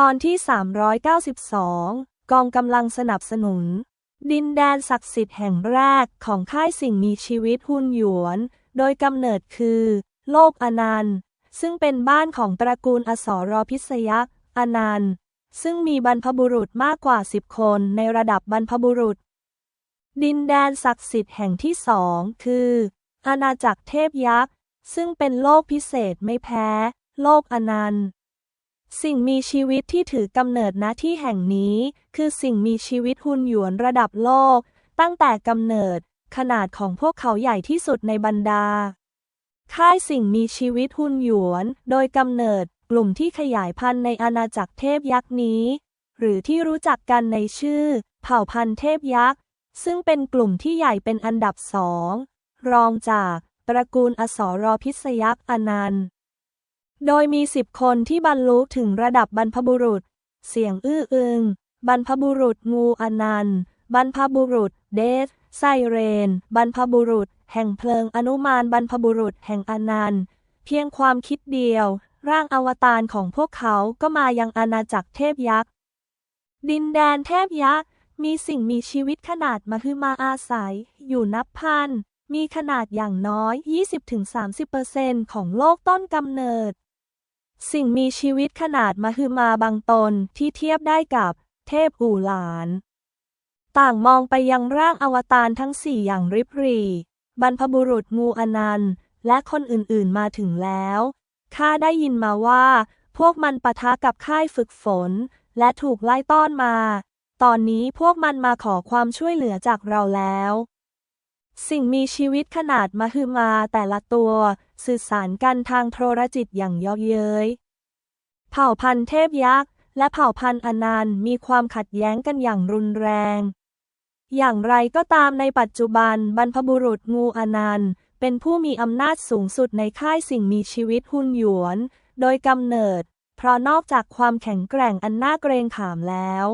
ตอนที่ 392 กองกำลังสนับสนุน ดินแดนศักดิ์สิทธิ์แห่งแรกของค่ายสิ่งมีชีวิตฮุนหยวน โดยกำเนิดคือ โลกอนันต์ ซึ่งเป็นบ้านของตระกูลอสรพิษยักษ์อนันต์ ซึ่งมีบรรพบุรุษมากกว่าสิบคนในระดับบรรพบุรุษ ดินแดนศักดิ์สิทธิ์แห่งที่สองคือ อาณาจักรเทพยักษ์ ซึ่งเป็นโลกพิเศษไม่แพ้ โลกอนันต์ สิ่งมีชีวิตที่ถือกำเนิดณที่แห่งนี้ คือสิ่งมีชีวิตหุ่นหยวนระดับโลก ตั้งแต่กำเนิด ขนาดของพวกเขาใหญ่ที่สุดในบรรดา ค่ายสิ่งมีชีวิตหุ่นหยวน โดยกำเนิด กลุ่มที่ขยายพันธุ์ในอาณาจักรเทพยักษ์นี้ หรือที่รู้จักกันในชื่อ เผ่าพันธุ์เทพยักษ์ ซึ่งเป็นกลุ่มที่ใหญ่เป็นอันดับสอง รองจากตระกูลอสรพิษยักษ์อนันต์ โดยมีสิบคนที่บรรลุถึงระดับบรรพบุรุษ เสียงอื้ออึง บรรพบุรุษงูอนันต์ บรรพบุรุษเดสไซเรน บรรพบุรุษ แห่งเพลิงอนุมานบรรพบุรุษแห่งอนันต์ เพียงความคิดเดียว ร่างอวตารของพวกเขาก็มายังอาณาจักรเทพยักษ์ ดินแดนเทพยักษ์ มีสิ่งมีชีวิตขนาดมหึมาอาศัย อยู่นับพัน มีขนาดอย่างน้อย 20-30%ของโลกต้นกำเนิด สิ่งมีชีวิตขนาดมหึมาบางตนที่เทียบได้กับเทพอู่หลาน ต่างมองไปยังร่างอวตารทั้งสี่อย่างริบรี บรรพบุรุษงูอนันต์ และคนอื่นๆมาถึงแล้วข้าได้ยินมาว่า พวกมันปะทะกับค่ายฝึกฝน และถูกไล่ต้อนมา ตอนนี้พวกมันมาขอความช่วยเหลือจากเราแล้ว สิ่งมีชีวิตขนาดมหึมาแต่ละตัว สื่อสารกันทางโทรจิตอย่างยาะเย้ย เผ่าพันธุ์เทพยักษ์ และเผ่าพันธุ์อนันต์มีความขัดแย้งกันอย่างรุนแรง อย่างไรก็ตามในปัจจุบันบรรพบุรุษงูอนันต์ เป็นผู้มีอำนาจสูงสุดในค่ายสิ่งมีชีวิตหุ่นหยวน โดยกำเนิด เพราะนอกจากความแข็งแกร่งอันน่าเกรงขามแล้ว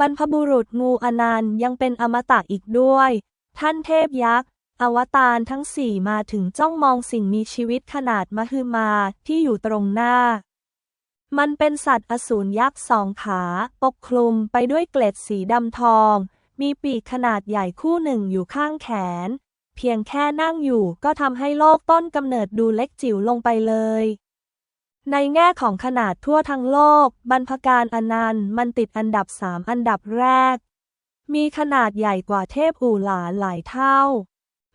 บรรพบุรุษงูอนันต์ยังเป็นอมตะอีกด้วย ท่านเทพยักษ์ อวตารทั้งสี่มาถึงจ้องมองสิ่งมีชีวิตขนาดมหึมาที่อยู่ตรงหน้า มันเป็นสัตว์อสูรยักษ์สองขา ปกคลุมไปด้วยเกล็ดสีดำทอง มีปีกขนาดใหญ่คู่หนึ่งอยู่ข้างแขน เพียงแค่นั่งอยู่ก็ทำให้โลกต้นกำเนิดดูเล็กจิ๋วลงไปเลยในแง่ของขนาดทั่วทั้งโลก บรรพการอนันต์มันติดอันดับสามอันดับแรก มีขนาดใหญ่กว่าเทพอู่หลานหลายเท่า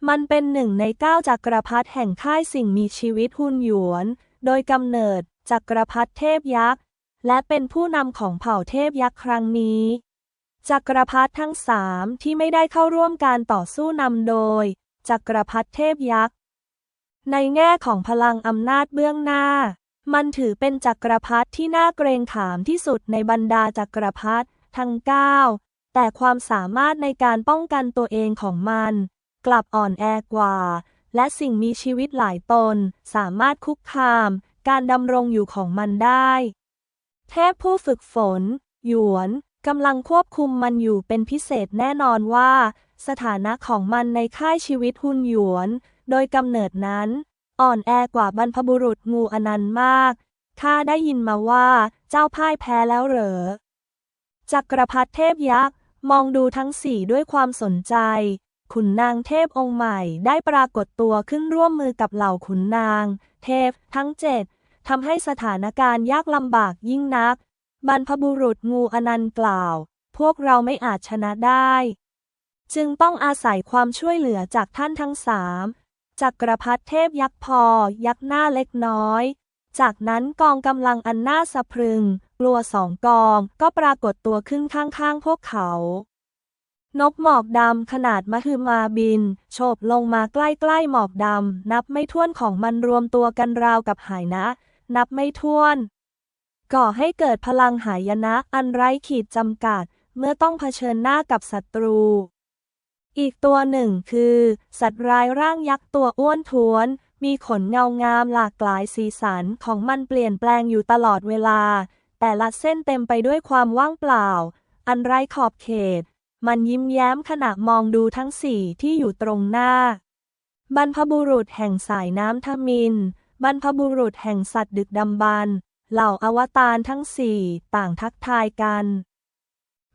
มันเป็นหนึ่งในเก้าจักรพรรดิแห่งค่ายสิ่งมีชีวิตหุ่นหยวน โดยกำเนิดจักรพรรดิเทพยักษ์ และเป็นผู้นำของเผ่าเทพยักษ์ครั้งนี้จักรพรรดิทั้งสามที่ไม่ได้เข้าร่วมการต่อสู้นำโดยจักรพรรดิเทพยักษ์ ในแง่ของพลังอำนาจเบื้องหน้า มันถือเป็นจักรพรรดิที่น่าเกรงขามที่สุดในบรรดาจักรพรรดิทั้งเก้า แต่ความสามารถในการป้องกันตัวเองของมัน กลับอ่อนแอกว่า และสิ่งมีชีวิตหลายตน สามารถคุกคาม การดำรงอยู่ของมันได้ เทพผู้ฝึกฝน หยวนกำลังควบคุมมันอยู่เป็นพิเศษแน่นอนว่า สถานะของมันในค่ายชีวิตหุ่นหยวน โดยกำเนิดนั้น อ่อนแอกว่าบรรพบุรุษงูอนันต์มากข้าได้ยินมาว่า เจ้าพ่ายแพ้แล้วเหรอจักรพรรดิเทพยักษ์ มองดูทั้งสี่ด้วยความสนใจ ขุนนางเทพองค์ใหม่ได้ปรากฏตัวขึ้นร่วมมือกับเหล่าขุนนาง เทพ ทั้งเจ็ดทำให้สถานการณ์ยากลำบากยิ่งนัก บรรพบุรุษงูอนันต์กล่าว พวกเราไม่อาจชนะได้ จึงต้องอาศัยความช่วยเหลือจากท่านทั้งสามจักรพรรดิเทพยักษ์พอ ยักษ์หน้าเล็กน้อย จากนั้นกองกำลังอันน่าสะพรึง กลัวสองกอง ก็ปรากฏตัวขึ้นข้างๆพวกเขา นกหมอกดำขนาดมหึมาบิน โฉบลงมาใกล้ๆหมอกดำ นับไม่ถ้วนของมันรวมตัวกันราวกับหายนะ นับไม่ถ้วน ก่อให้เกิดพลังหายนะอันไร้ขีดจำกัด เมื่อต้องเผชิญหน้ากับศัตรู อีกตัวหนึ่งคือ สัตว์ร้ายร่างยักษ์ตัวอ้วนท้วนมีขนเงางามหลากหลายสีสันของมันเปลี่ยนแปลงอยู่ตลอดเวลา แต่ละเส้นเต็มไปด้วยความว่างเปล่า อันไร้ขอบเขต มันยิ้มแย้มขณะมองดูทั้งสี่ที่อยู่ตรงหน้า บรรพบุรุษแห่งสายน้ำทมิน บรรพบุรุษแห่งสัตว์ดึกดำบรรเหล่าอวตารทั้งสี่ต่างทักทายกัน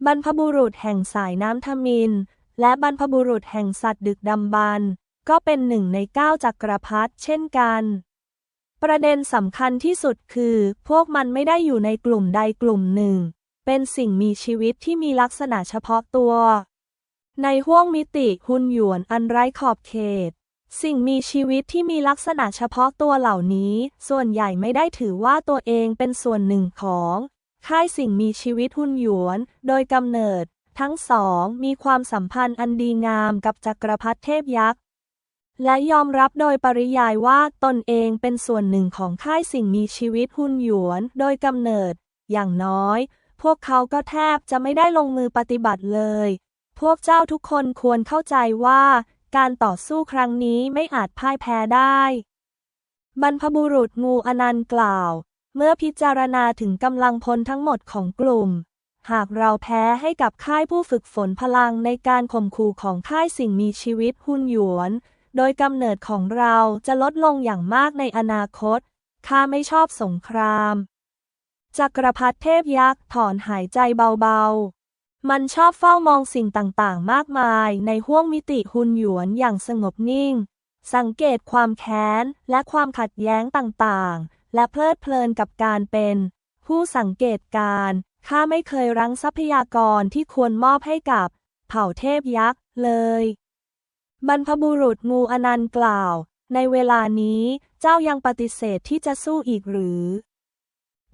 บรรพบุรุษแห่งสายน้ำทมิน และบรรพบุรุษแห่งสัตว์ดึกดำบรรก็เป็นหนึ่งในเก้าจักรพรรดิเช่นกัน ประเด็นสำคัญที่สุดคือ พวกมันไม่ได้อยู่ในกลุ่มใดกลุ่มหนึ่ง เป็นสิ่งมีชีวิตที่มีลักษณะเฉพาะตัว ในห้วงมิติหุ่นหยวนอันไร้ขอบเขต สิ่งมีชีวิตที่มีลักษณะเฉพาะตัวเหล่านี้ ส่วนใหญ่ไม่ได้ถือว่าตัวเองเป็นส่วนหนึ่งของค่ายสิ่งมีชีวิตหุ่นหยวน โดยกำเนิด ทั้งสองมีความสัมพันธ์อันดีงามกับจักรพรรดิเทพยักษ์ และยอมรับโดยปริยายว่าตนเองเป็นส่วนหนึ่งของค่ายสิ่งมีชีวิตหุ่นหยวนโดยกำเนิด อย่างน้อย พวกเขาก็แทบจะไม่ได้ลงมือปฏิบัติเลย พวกเจ้าทุกคนควรเข้าใจว่า การต่อสู้ครั้งนี้ไม่อาจพ่ายแพ้ได้ บรรพบุรุษงูอนันต์กล่าว เมื่อพิจารณาถึงกำลังพลทั้งหมดของกลุ่ม หากเราแพ้ให้กับค่ายผู้ฝึกฝนพลังในการข่มขู่ของค่ายสิ่งมีชีวิตหุ่นหยวน โดยกำเนิดของเราจะลดลงอย่างมากในอนาคต ข้าไม่ชอบสงคราม จักรพรรดิเทพยักษ์ถอนหายใจเบาๆ มันชอบเฝ้ามองสิ่งต่างๆ มากมายในห้วงมิติหุนหยวนอย่างสงบนิ่ง สังเกตความแค้นและความขัดแย้งต่างๆ และเพลิดเพลินกับการเป็น ผู้สังเกตการณ์ข้าไม่เคยรั้งทรัพยากรที่ควรมอบให้กับ เผ่าเทพยักษ์เลย บรรพบุรุษงูอนันต์กล่าว ในเวลานี้เจ้ายังปฏิเสธที่จะสู้อีกหรือ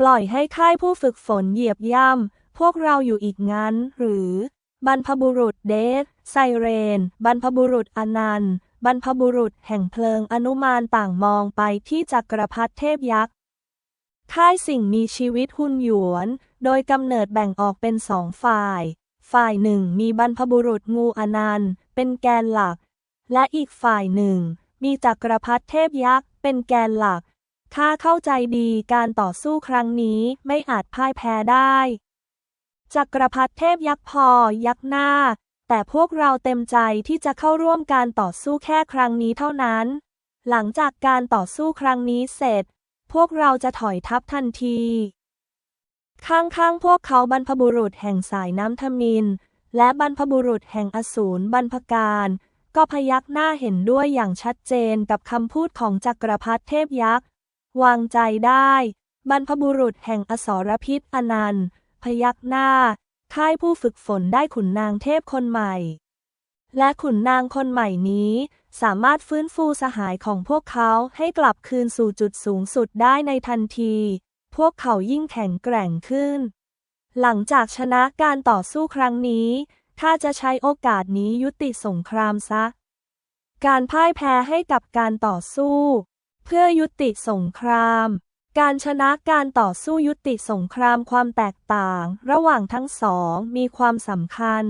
ปล่อยให้ค่ายผู้ฝึกฝนเหยียบย่ำพวกเราอยู่อีกงั้น หรือ บรรพบุรุษเดธไซเรน บรรพบุรุษอนันต์ บรรพบุรุษแห่งเพลิงอนุมานต่างมองไปที่จักรพรรดิเทพยักษ์ค่ายสิ่งมีชีวิตหุ่นหยวน โดยกำเนิดแบ่งออกเป็นสองฝ่าย ฝ่ายหนึ่งมีบรรพบุรุษงูอนันต์ เป็นแกนหลัก และอีกฝ่ายหนึ่ง มีจักรพรรดิเทพยักษ์ เป็นแกนหลัก ข้าเข้าใจดีการต่อสู้ครั้งนี้ไม่อาจพ่ายแพ้ได้ จักรพรรดิเทพยักษ์พอยักษ์หน้า แต่พวกเราเต็มใจที่จะเข้าร่วมการต่อสู้แค่ครั้งนี้เท่านั้น หลังจากการต่อสู้ครั้งนี้เสร็จ พวกเราจะถอยทัพทันที ข้างๆพวกเขาบรรพบุรุษแห่งสายน้ำทมิน และบรรพบุรุษแห่งอสูรบรรพการ ก็พยักหน้าเห็นด้วยอย่างชัดเจนกับคำพูดของจักรพรรดิเทพยักษ์ วางใจได้ บรรพบุรุษแห่งอสรพิษอนันต์ พยักหน้า ค่ายผู้ฝึกฝนได้ขุนนางเทพคนใหม่ และขุนนางคนใหม่นี้ สามารถฟื้นฟูสหายของพวกเขาให้กลับคืนสู่จุดสูงสุดได้ในทันที พวกเขายิ่งแข็งแกร่งขึ้น หลังจากชนะการต่อสู้ครั้งนี้ ข้าจะใช้โอกาสนี้ยุติสงครามซะ การพ่ายแพ้ให้กับการต่อสู้ เพื่อยุติสงคราม การชนะการต่อสู้ยุติสงครามความแตกต่าง ระหว่างทั้งสองมีความสำคัญ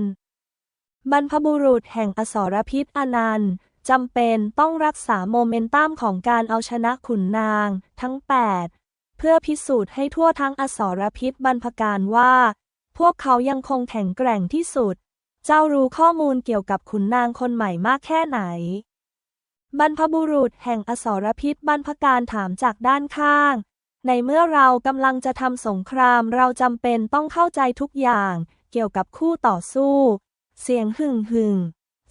บรรพบุรุษแห่งอสรพิษอนันต์จำเป็นต้องรักษาโมเมนตัมของการเอาชนะขุนนาง ทั้ง 8 เพื่อพิสูจน์ให้ทั่วทั้งอสรพิษบรรพการว่า พวกเขายังคงแข็งแกร่งที่สุด เจ้ารู้ข้อมูลเกี่ยวกับขุนนางคนใหม่มากแค่ไหน บรรพบุรุษแห่งอสรพิษบรรพการถามจากด้านข้าง ในเมื่อเรากำลังจะทำสงครามเราจำเป็นต้องเข้าใจทุกอย่างเกี่ยวกับคู่ต่อสู้ เสียงหึ่งหึ่ง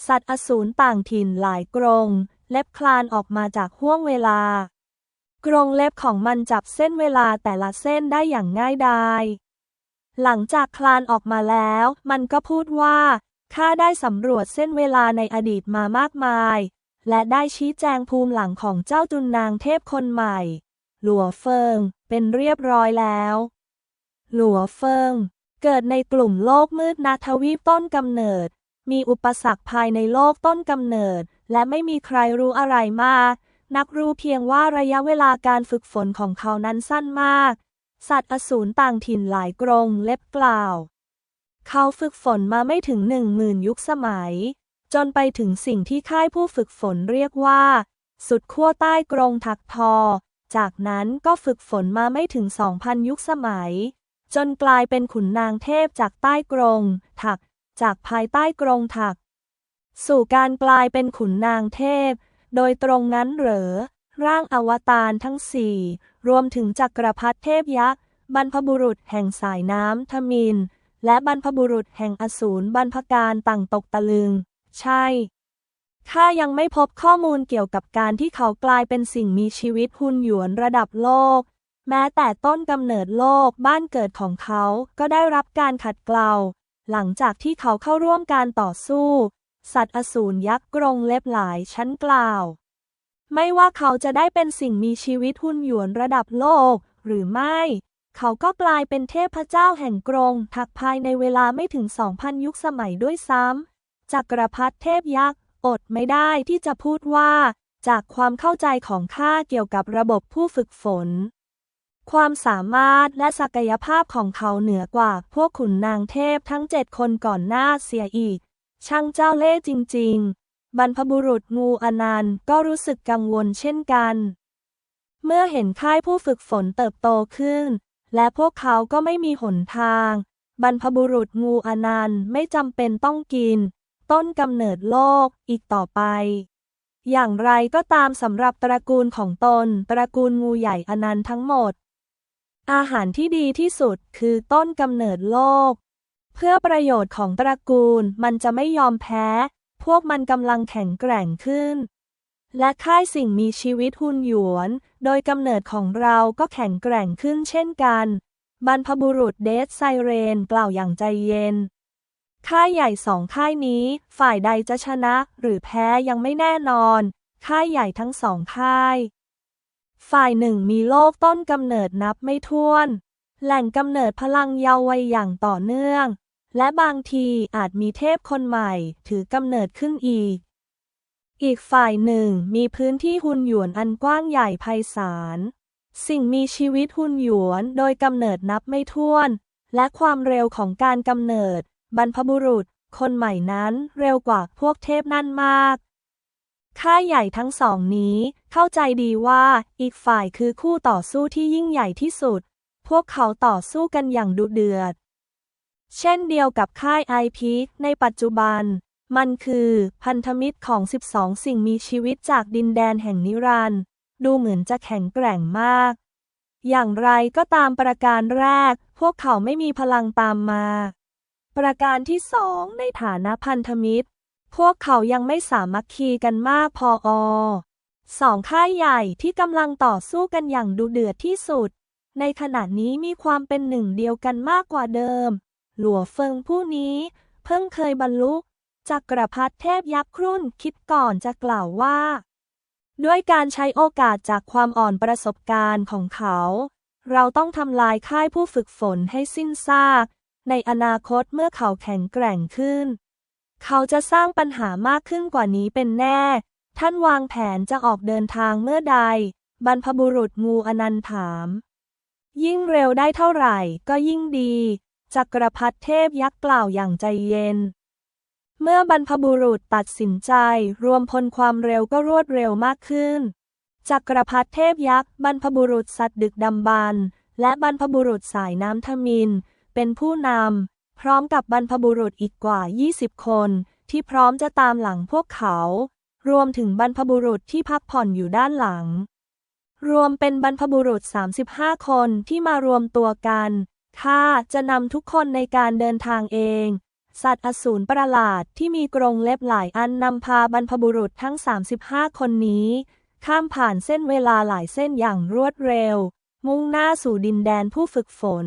สัตว์อสูรต่างถิ่นหลายกรง เล็บคลานออกมาจากห้วงเวลา กรงเล็บของมันจับเส้นเวลาแต่ละเส้นได้อย่างง่ายดาย หลังจากคลานออกมาแล้ว มันก็พูดว่า ข้าได้สำรวจเส้นเวลาในอดีตมามากมาย และได้ชี้แจงภูมิหลังของเจ้าจุนนางเทพคนใหม่ หลัวเฟิง เป็นเรียบร้อยแล้ว หลัวเฟิง เกิดในกลุ่มโลกมืดนาทวีปต้นกำเนิด มีอุปสรรคภายในโลกต้นกำเนิด และไม่มีใครรู้อะไรมาก นักรู้เพียงว่าระยะเวลาการฝึกฝนของเขานั้นสั้นมาก สัตว์อสูรต่างถิ่นหลายกรงเล็บกล่าว เขาฝึกฝนมาไม่ถึงหนึ่งหมื่นยุคสมัย จนไปถึงสิ่งที่ค่ายผู้ฝึกฝนเรียกว่า สุดขั้วใต้กรงถักทอ จากนั้นก็ฝึกฝนมาไม่ถึงสองพันยุคสมัย จนกลายเป็นขุนนางเทพจากใต้กรงถัก จากภายใต้กรงถัก สู่การกลายเป็นขุนนางเทพ โดยตรงนั้นเหรอร่างอวตารทั้งสี่ รวมถึงจักรพรรดิเทพยักษ์บรรพบุรุษแห่งสายน้ำทมิน และบรรพบุรุษแห่งอสูรบรรพการต่างตกตะลึง ใช่ข้ายังไม่พบข้อมูลเกี่ยวกับการที่เขากลายเป็นสิ่งมีชีวิตหุ่นหยวนระดับโลก แม้แต่ต้นกำเนิดโลกบ้านเกิดของเขาก็ได้รับการขัดเกลา หลังจากที่เขาเข้าร่วมการต่อสู้ สัตว์อสูรยักษ์กรงเล็บหลายชั้นกล่าว ไม่ว่าเขาจะได้เป็นสิ่งมีชีวิตหุ่นหยวนระดับโลก หรือไม่ เขาก็กลายเป็นเทพเจ้าแห่งกรง ถักภายในเวลาไม่ถึง 2,000 ยุคสมัยด้วยซ้ำจักรพรรดิเทพยักษ์ อดไม่ได้ที่จะพูดว่า จากความเข้าใจของข้าเกี่ยวกับระบบผู้ฝึกฝน ความสามารถและศักยภาพของเขาเหนือกว่าพวกขุนนางเทพทั้งเจ็ดคนก่อนหน้าเสียอีก ช่างเจ้าเล่ห์จริง ๆ บรรพบุรุษงูอนันต์ก็รู้สึกกังวลเช่นกัน เมื่อเห็นค่ายผู้ฝึกฝนเติบโตขึ้น และพวกเขาก็ไม่มีหนทาง บรรพบุรุษงูอนันต์ไม่จำเป็นต้องกิน ต้นกำเนิดโลกอีกต่อไป อย่างไรก็ตามสำหรับตระกูลของตน ตระกูลงูใหญ่อนันต์ทั้งหมด อาหารที่ดีที่สุดคือต้นกำเนิดโลก เพื่อประโยชน์ของตระกูลมันจะไม่ยอมแพ้ พวกมันกำลังแข็งแกร่งขึ้น และค่ายสิ่งมีชีวิตหุ่นหยวน โดยกำเนิดของเราก็แข็งแกร่งขึ้นเช่นกัน บรรพบุรุษเดซไซเรนกล่าวอย่างใจเย็น ค่ายใหญ่สองค่ายนี้ ฝ่ายใดจะชนะหรือแพ้ยังไม่แน่นอน ค่ายใหญ่ทั้งสองค่าย ฝ่ายหนึ่งมีโลกต้นกำเนิดนับไม่ถ้วน แหล่งกำเนิดพลังเยาว์วัยอย่างต่อเนื่อง และบางทีอาจมีเทพคนใหม่ถือกำเนิดขึ้นอีก อีกฝ่ายหนึ่งมีพื้นที่หุ่นหยวนอันกว้างใหญ่ไพศาล สิ่งมีชีวิตหุ่นหยวนโดยกำเนิดนับไม่ถ้วน และความเร็วของการกำเนิด บรรพบุรุษ คนใหม่นั้นเร็วกว่าพวกเทพนั่นมากค่ายใหญ่ทั้งสองนี้เข้าใจดีว่าอีกฝ่ายคือคู่ต่อสู้ที่ยิ่งใหญ่ที่สุด พวกเขาต่อสู้กันอย่างดุเดือด เช่นเดียวกับค่ายไอพีในปัจจุบัน มันคือพันธมิตรของ 12 สิ่งมีชีวิตจากดินแดนแห่งนิรันดร์ดูเหมือนจะแข็งแกร่งมาก อย่างไรก็ตามประการแรก พวกเขาไม่มีพลังตามมา ประการที่สองในฐานะพันธมิตร พวกเขายังไม่สามัคคีกันมากพออสองค่ายใหญ่ที่กำลังต่อสู้กันอย่างดุเดือดที่สุด ในขณะนี้มีความเป็นหนึ่งเดียวกันมากกว่าเดิม หลัวเฟิงผู้นี้ เพิ่งเคยบรรลุจักรพรรดิเทพยักษ์ครุ่นคิดก่อนจะกล่าวว่า ด้วยการใช้โอกาสจากความอ่อนประสบการณ์ของเขา เราต้องทำลายค่ายผู้ฝึกฝนให้สิ้นซาก ในอนาคตเมื่อเขาแข็งแกร่งขึ้น เขาจะสร้างปัญหามากขึ้นกว่านี้เป็นแน่ ท่านวางแผนจะออกเดินทางเมื่อใด บรรพบุรุษงูอนันถาม ยิ่งเร็วได้เท่าไหร่ก็ยิ่งดี จักรพรรดิเทพยักษ์กล่าวอย่างใจเย็น เมื่อบรรพบุรุษตัดสินใจ รวมพลความเร็วก็รวดเร็วมากขึ้น จักรพรรดิเทพยักษ์บรรพบุรุษสัตว์ดึกดำบรรและบรรพบุรุษสายน้ำทมิน เป็นผู้นำพร้อมกับบรรพบุรุษอีกกว่า 20 คน ที่พร้อมจะตามหลังพวกเขา รวมถึงบรรพบุรุษที่พักผ่อนอยู่ด้านหลัง รวมเป็นบรรพบุรุษ 35 คนที่มารวมตัวกัน ข้าจะนำทุกคนในการเดินทางเอง สัตว์อสูรประหลาดที่มีกรงเล็บหลายอันนำพาบรรพบุรุษทั้ง 35 คนนี้ ข้ามผ่านเส้นเวลาหลายเส้นอย่างรวดเร็ว มุ่งหน้าสู่ดินแดนผู้ฝึกฝน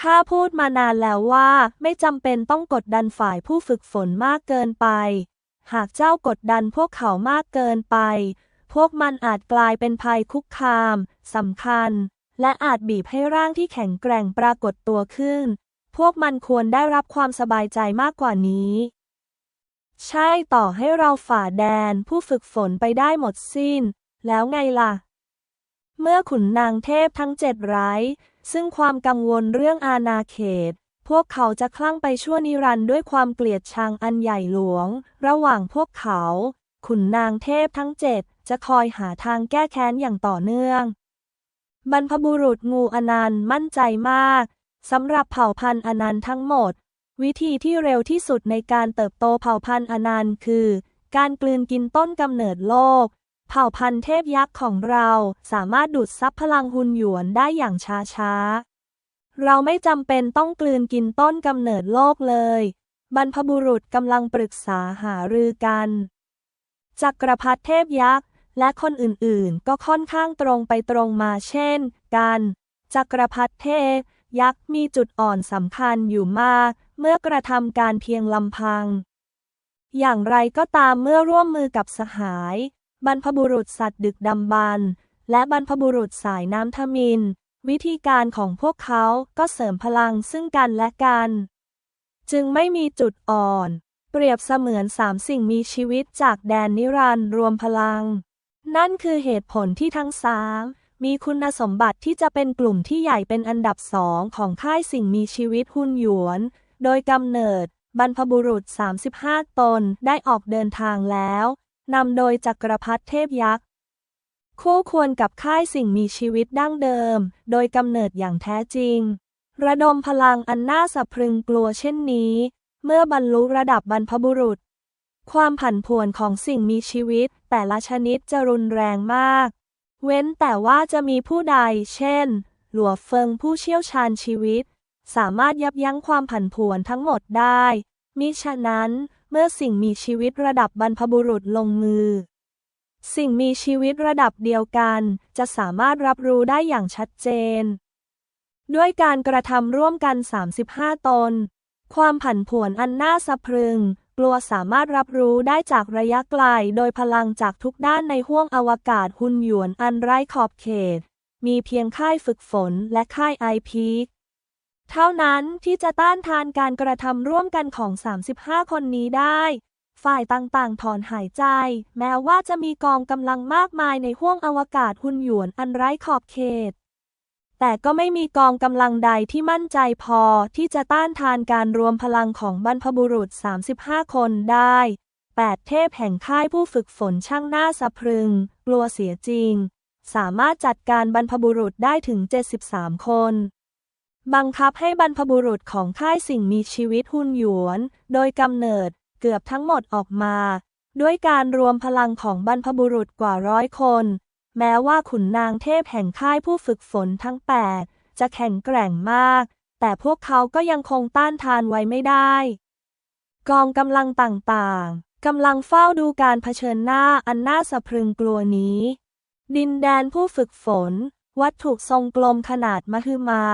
ข้าพูดมานานแล้วว่าไม่จำเป็นต้องกดดันฝ่ายผู้ฝึกฝนมากเกินไป หากเจ้ากดดันพวกเขามากเกินไป พวกมันอาจกลายเป็นภัยคุกคามสำคัญ และอาจบีบให้ร่างที่แข็งแกร่งปรากฏตัวขึ้น พวกมันควรได้รับความสบายใจมากกว่านี้ ใช่ต่อให้เราฝ่าแดนผู้ฝึกฝนไปได้หมดสิ้น แล้วไงล่ะ เมื่อขุนนางเทพทั้งเจ็ดไร้ซึ่งความกังวลเรื่องอาณาเขต พวกเขาจะคลั่งไปชั่วนิรันด์ด้วยความเกลียดชังอันใหญ่หลวง ระหว่างพวกเขา ขุนนางเทพทั้งเจ็ดจะคอยหาทางแก้แค้นอย่างต่อเนื่อง บรรพบุรุษงูอนันต์มั่นใจมากสำหรับเผ่าพันธุ์อนันต์ทั้งหมด วิธีที่เร็วที่สุดในการเติบโตเผ่าพันธุ์อนันต์คือ การกลืนกินต้นกำเนิดโลก เผ่าพันธุ์เทพยักษ์ของเราสามารถดูดซับพลังหุนหยวนได้อย่างช้าๆเราไม่จำเป็นต้องกลืนกินต้นกำเนิดโลกเลย บรรพบุรุษกำลังปรึกษาหารือกัน จักรพรรดิเทพยักษ์ และคนอื่นๆ ก็ค่อนข้างตรงไปตรงมาเช่นกัน จักรพรรดิเทพยักษ์มีจุดอ่อนสำคัญอยู่มาก เมื่อกระทำการเพียงลำพัง อย่างไรก็ตามเมื่อร่วมมือกับสหาย บรรพบุรุษสัตว์ดึกดำบรรและบรรพบุรุษสายน้ำทมิน วิธีการของพวกเขาก็เสริมพลังซึ่งกันและกัน จึงไม่มีจุดอ่อน เปรียบเสมือนสามสิ่งมีชีวิตจากแดนนิรันดร์รวมพลัง นั่นคือเหตุผลที่ทั้งสามมีคุณสมบัติที่จะเป็นกลุ่มที่ใหญ่เป็นอันดับสองของค่ายสิ่งมีชีวิตหุ่นหยวน โดยกำเนิด บรรพบุรุษ 35 ตนได้ออกเดินทางแล้ว นำโดยจักรพรรดิเทพยักษ์ คู่ควรกับค่ายสิ่งมีชีวิตดั้งเดิม โดยกำเนิดอย่างแท้จริง ระดมพลังอันน่าสะพรึงกลัวเช่นนี้ เมื่อบรรลุระดับบรรพบุรุษ ความผันผวนของสิ่งมีชีวิต แต่ละชนิดจะรุนแรงมาก เว้นแต่ว่าจะมีผู้ใด เช่น หลัวเฟิงผู้เชี่ยวชาญชีวิต สามารถยับยั้งความผันผวนทั้งหมดได้ มิฉะนั้น เมื่อสิ่งมีชีวิตระดับบรรพบุรุษลงมือ สิ่งมีชีวิตระดับเดียวกัน จะสามารถรับรู้ได้อย่างชัดเจน ด้วยการกระทำร่วมกัน 35 ตน ความผันผวนอันน่าสะพรึง กลัวสามารถรับรู้ได้จากระยะไกล โดยพลังจากทุกด้านในห้วงอวกาศหุ่นหยวนอันไร้ขอบเขต มีเพียงค่ายฝึกฝนและค่ายไอพีคเท่านั้นที่จะต้านทานการกระทำร่วมกันของ 35 คนนี้ได้ ฝ่ายต่างๆ ถอนหายใจ แม้ว่าจะมีกองกำลังมากมายในห้วงอวกาศหุ่นหยวนอันไร้ขอบเขต แต่ก็ไม่มีกองกำลังใดที่มั่นใจพอที่จะต้านทานการรวมพลังของบรรพบุรุษ 35 คนได้ 8 เทพแห่งค่ายผู้ฝึกฝนช่างหน้าสะพรึง กลัวเสียจริง สามารถจัดการบรรพบุรุษได้ถึง 73 คน บังคับให้บรรพบุรุษของค่ายสิ่งมีชีวิตหุนหยวน โดยกำเนิดเกือบทั้งหมดออกมา ด้วยการรวมพลังของบรรพบุรุษกว่าร้อยคน แม้ว่าขุนนางเทพแห่งค่ายผู้ฝึกฝนทั้ง 8 จะแข็งแกร่งมาก แต่พวกเขาก็ยังคงต้านทานไว้ไม่ได้ กองกำลังต่างๆ กำลังเฝ้าดูการเผชิญหน้าอันน่าสะพรึงกลัวนี้ ดินแดนผู้ฝึกฝน วัตถุทรงกลมขนาดมหึมา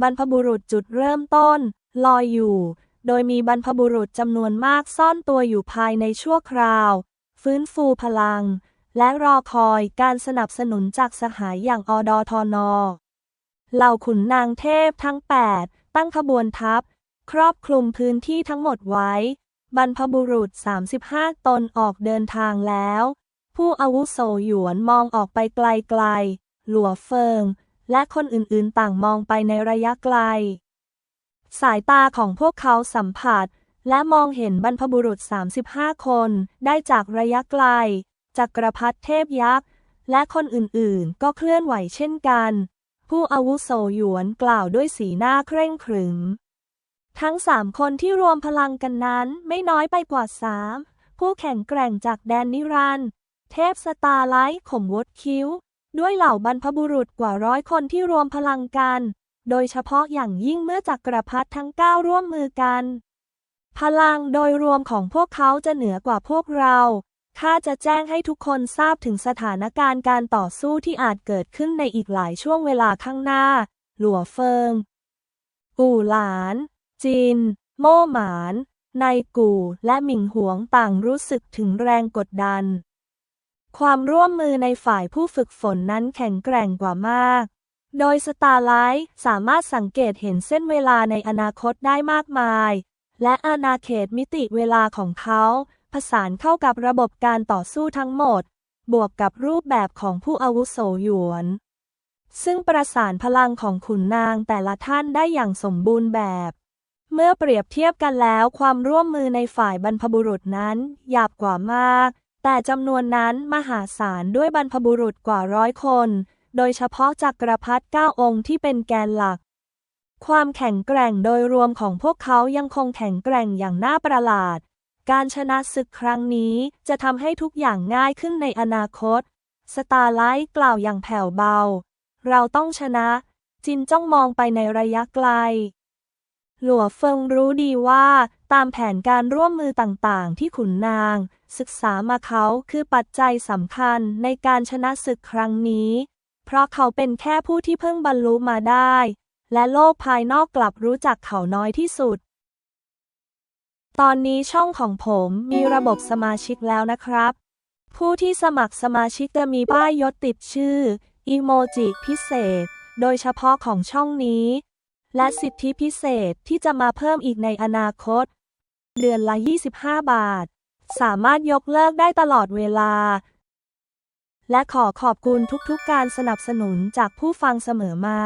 บรรพบุรุษจุดเริ่มต้น ลอยอยู่ โดยมีบรรพบุรุษจำนวนมากซ่อนตัวอยู่ภายในชั่วคราว ฟื้นฟูพลัง และรอคอยการสนับสนุนจากสหายอย่างอดทนเหล่าขุนนางเทพทั้ง 8 ตั้งขบวนทัพ ครอบคลุมพื้นที่ทั้งหมดไว้ บรรพบุรุษ 35 ตนออกเดินทางแล้ว ผู้อาวุโสหยวนมองออกไปไกลๆ หลัวเฟิง และคนอื่นๆต่างมองไปในระยะไกล สายตาของพวกเขาสัมผัส และมองเห็นบรรพบุรุษ 35 คนได้จากระยะไกล จักรพรรดิเทพยักษ์ และคนอื่นๆ ก็เคลื่อนไหวเช่นกัน ผู้อาวุโสหยวนกล่าวด้วยสีหน้าเคร่งขรึม ทั้งสามคนที่รวมพลังกันนั้นไม่น้อยไปกว่าสามผู้แข็งแกร่งจากแดนนิรันดร์เทพสตาร์ไลท์ข่มวดคิ้ว ด้วยเหล่าบรรพบุรุษกว่าร้อยคนที่รวมพลังกัน โดยเฉพาะอย่างยิ่งเมื่อจักรพรรดิทั้งเก้าร่วมมือกัน พลังโดยรวมของพวกเขาจะเหนือกว่าพวกเรา ข้าจะแจ้งให้ทุกคนทราบถึงสถานการณ์การต่อสู้ที่อาจเกิดขึ้นในอีกหลายช่วงเวลาข้างหน้า หลัวเฟิงอู่หลานจีนโม่หมาน นายกู่ และหมิงหวงต่างรู้สึกถึงแรงกดดัน ความร่วมมือในฝ่ายผู้ฝึกฝนนั้นแข็งแกร่งกว่ามาก โดยสตาร์ไลท์สามารถสังเกตเห็นเส้นเวลาในอนาคตได้มากมาย และอาณาเขตมิติเวลาของเขา ผสานเข้ากับระบบการต่อสู้ทั้งหมด บวกกับรูปแบบของผู้อาวุโสหยวน ซึ่งประสานพลังของขุนนางแต่ละท่านได้อย่างสมบูรณ์แบบ เมื่อเปรียบเทียบกันแล้วความร่วมมือในฝ่ายบรรพบุรุษนั้น หยาบกว่ามาก แต่จำนวนนั้นมหาศาลด้วยบรรพบุรุษกว่าร้อยคน โดยเฉพาะจักรพรรดิเก้าองค์ที่เป็นแกนหลักความแข็งแกร่งโดยรวมของพวกเขายังคงแข็งแกร่งอย่างน่าประหลาด การชนะศึกครั้งนี้จะทำให้ทุกอย่างง่ายขึ้นในอนาคต สตาร์ไลท์กล่าวอย่างแผ่วเบา เราต้องชนะ จินจ้องมองไปในระยะไกล หลัวเฟิงรู้ดีว่า ตามแผนการร่วมมือต่างๆ ที่ขุนนาง ศึกษามาเขาคือปัจจัยสำคัญในการชนะศึกครั้งนี้ เพราะเขาเป็นแค่ผู้ที่เพิ่งบรรลุมาได้ และโลกภายนอกกลับรู้จักเขาน้อยที่สุด ตอนนี้ช่องของผมมีระบบสมาชิกแล้วนะครับ ผู้ที่สมัครสมาชิกจะมีป้ายยศติดชื่ออีโมจิพิเศษ โดยเฉพาะของช่องนี้ และสิทธิพิเศษที่จะมาเพิ่มอีกในอนาคต เดือนละ 25 บาท สามารถยกเลิกได้ตลอดเวลา และขอขอบคุณทุกๆการสนับสนุนจากผู้ฟังเสมอมา